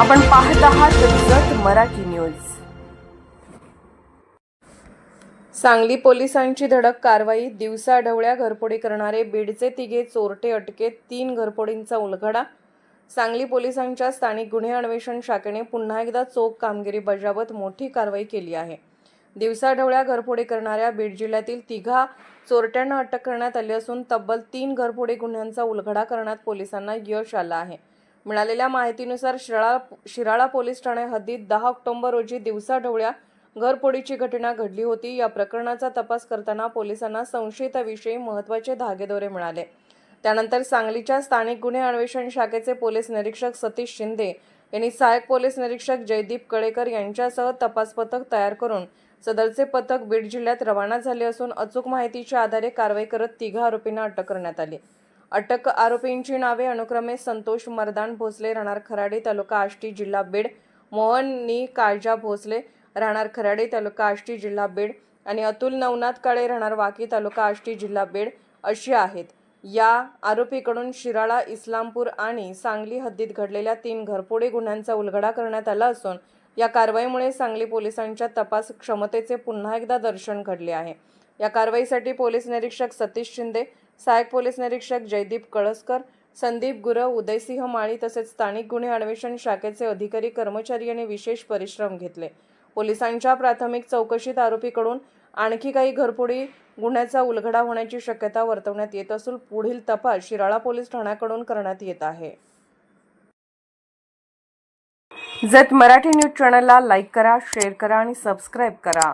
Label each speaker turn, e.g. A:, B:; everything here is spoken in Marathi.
A: आपण पाहत आहात जत मराठी न्यूज. सांगली पोलिसांची धडक कारवाई दिवसाढवळ्या घरफोडी करणारे बीडचे तिघे चोरटे अटकेत तीन घरफोडींचा उलगडा. सांगली पोलिसांच्या स्थानिक गुन्हे अन्वेषण शाखेने पुन्हा एकदा चोख कामगिरी बजावत मोठी कारवाई केली आहे. दिवसाढवळ्या घरफोडी करणाऱ्या बीड जिल्ह्यातील तिघा चोरट्यांना अटक करण्यात आली असून तब्बल तीन घरफोडी गुन्ह्यांचा उलगडा करण्यात पोलिसांना यश आलं आहे. मिळालेल्या माहितीनुसार शिराळा शिराळा पोलीस ठाणे हद्दीत दहा ऑक्टोबर रोजी दिवसाढवळ्या घरपोडीची घटना घडली होती. या प्रकरणाचा तपास करताना पोलिसांना संशयिताविषयी महत्त्वाचे धागेदोरे मिळाले. त्यानंतर सांगलीच्या स्थानिक गुन्हे अन्वेषण शाखेचे पोलीस निरीक्षक सतीश शिंदे यांनी सहाय्यक पोलीस निरीक्षक जयदीप कळेकर यांच्यासह तपास पथक तयार करून सदरचे पथक बीड जिल्ह्यात रवाना झाले असून अचूक माहितीच्या आधारे कारवाई करत तिघा आरोपींना अटक करण्यात आली. अटक आरोपींची नावे अनुक्रमे संतोष मर्दान भोसले राहणार खराडी तालुका आष्टी जिल्हा बीड. मोहननी काळजा भोसले राहणार खराडी तालुका आष्टी जिल्हा बीड. आणि अतुल नवनाथ काळे राहणार वाकी तालुका आष्टी जिल्हा बीड अशी आहेत. या आरोपीकडून शिराळा इस्लामपूर आणि सांगली हद्दीत घडलेल्या तीन घरपोडे गुन्ह्यांचा उलगडा करण्यात आला असून या कारवाईमुळे सांगली पोलिसांच्या तपास क्षमतेचे पुन्हा एकदा दर्शन घडले आहे. या कारवाईसाठी पोलीस निरीक्षक सतीश शिंदे सहाय्यक पोलीस निरीक्षक जयदीप कळसकर संदीप गुरव उदयसिंह माळी तसेच स्थानिक गुन्हे अन्वेषण शाखेचे अधिकारी कर्मचारी यांनी विशेष परिश्रम घेतले. पोलिसांच्या प्राथमिक चौकशीत आरोपीकडून आणखी काही घरफोडी गुन्ह्याचा उलगडा होण्याची शक्यता वर्तवण्यात येत असून पुढील तपास शिराळा पोलीस ठाण्याकडून करण्यात येत आहे. जत मराठी न्यूज चॅनलला लाईक करा शेअर करा आणि सबस्क्राईब करा.